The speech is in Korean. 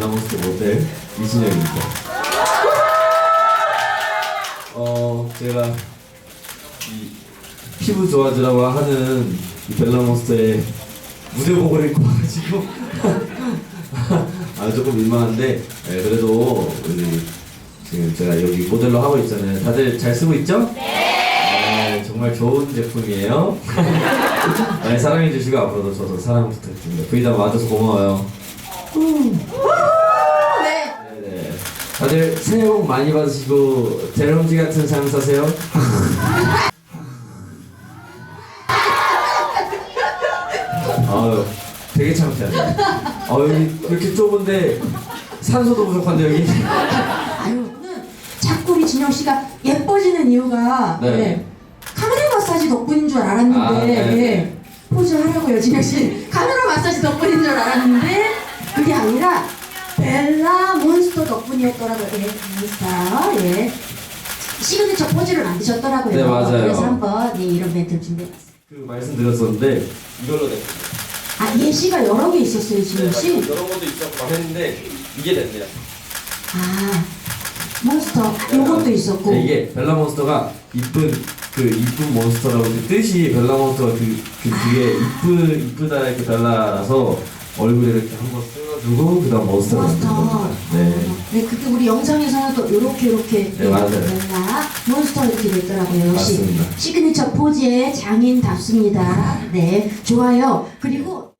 벨라몬스터 모델 이진영입니다. 어 제가 이 피부 좋아지라고 하는 이 벨라몬스터의 무대복을 입고 와가지고 아 조금 민망한데 네, 그래도 우리 지금 제가 여기 모델로 하고 있잖아요. 다들 잘 쓰고 있죠? 네, 정말 좋은 제품이에요. 많이 사랑해 주시고 앞으로도 저도 사랑 부탁드립니다. 부이다 와줘서 고마워요. 네. 네네. 다들 새해 복 많이 받으시고 대롱지 같은 삶 사세요. 아유, 되게 창피하네. 아 여기 이렇게 좁은데 산소도 부족한데 여기. 아유, 자꾸 우리 진영 씨가 예뻐지는 이유가 네. 네. 카메라 마사지 덕분인 줄 알았는데 아, 네, 네. 예. 포즈 하라고요, 진영 씨. 카메라 마사지 덕분인 줄 알았는데 그게 아니라 벨라 몬스터 덕분이었더라고요. 예, 몬스터. 예. 시그니처 포즈를 만드셨더라고요. 네, 맞아요. 그래서 한번 네, 이런 멘트를 준비해봤어요. 그 말씀드렸었는데 이걸로 냈어요. 아, 예시가 여러 개 있었어요, 진영 씨. 여러 것도 있었고 막 했는데 이게 됐네요. 아, 몬스터 요것도 있었고. 네, 이게 벨라 몬스터가 이쁜 그 이쁜 몬스터라고 그 뜻이 벨라 몬스터가 그, 그 뒤에 이쁘 이쁘다 이렇게 벨라라서 얼굴에 이렇게 한번 쓸어주고 그다음 몬스터. 겁니다. 네. 네, 그때 우리 영상에서는 또 이렇게 이렇게 네, 맞아요. 벨라 몬스터 이렇게 됐더라고요. 역시 맞습니다. 시그니처 포즈의 장인답습니다. 네, 좋아요. 그리고